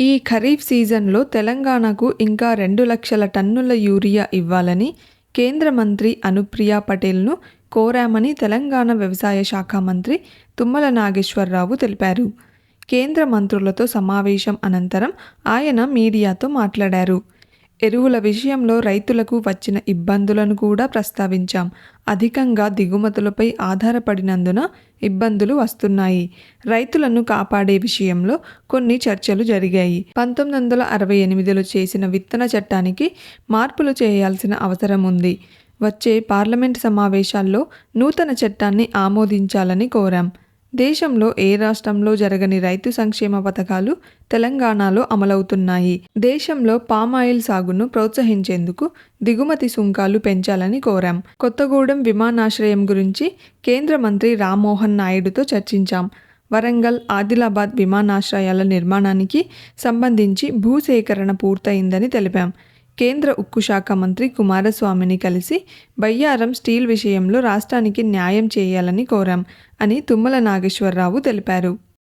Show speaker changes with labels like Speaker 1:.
Speaker 1: ఈ ఖరీఫ్ సీజన్లో తెలంగాణకు ఇంకా రెండు లక్షల టన్నుల యూరియా ఇవ్వాలని కేంద్ర మంత్రి అనుప్రియా పటేల్ను కోరామని తెలంగాణ వ్యవసాయ శాఖ మంత్రి తుమ్మల నాగేశ్వరరావు తెలిపారు. కేంద్ర మంత్రులతో సమావేశం అనంతరం ఆయన మీడియాతో మాట్లాడారు. ఎరువుల విషయంలో రైతులకు వచ్చిన ఇబ్బందులను కూడా ప్రస్తావించాం. అధికంగా దిగుమతులపై ఆధారపడినందున ఇబ్బందులు వస్తున్నాయి. రైతులను కాపాడే విషయంలో కొన్ని చర్చలు జరిగాయి. పంతొమ్మిది వందల అరవై ఎనిమిదిలో చేసిన విత్తన చట్టానికి మార్పులు చేయాల్సిన అవసరం ఉంది. వచ్చే పార్లమెంట్ సమావేశాల్లో నూతన చట్టాన్ని ఆమోదించాలని కోరాం. దేశంలో ఏ రాష్ట్రంలో జరగని రైతు సంక్షేమ పథకాలు తెలంగాణలో అమలవుతున్నాయి? దేశంలో పామాయిల్ సాగును ప్రోత్సహించేందుకు దిగుమతి సుంకాలు పెంచాలని కోరాం. కొత్తగూడెం విమానాశ్రయం గురించి కేంద్ర మంత్రి రామ్మోహన్ నాయుడుతో చర్చించాం. వరంగల్ ఆదిలాబాద్ విమానాశ్రయాల నిర్మాణానికి సంబంధించి భూసేకరణ పూర్తయిందని తెలిపాం. కేంద్ర ఉక్కు శాఖ మంత్రి కుమారస్వామిని కలిసి బయ్యారం స్టీల్ విషయంలో రాష్ట్రానికి న్యాయం చేయాలని కోరాం అని తుమ్మల నాగేశ్వరరావు తెలిపారు.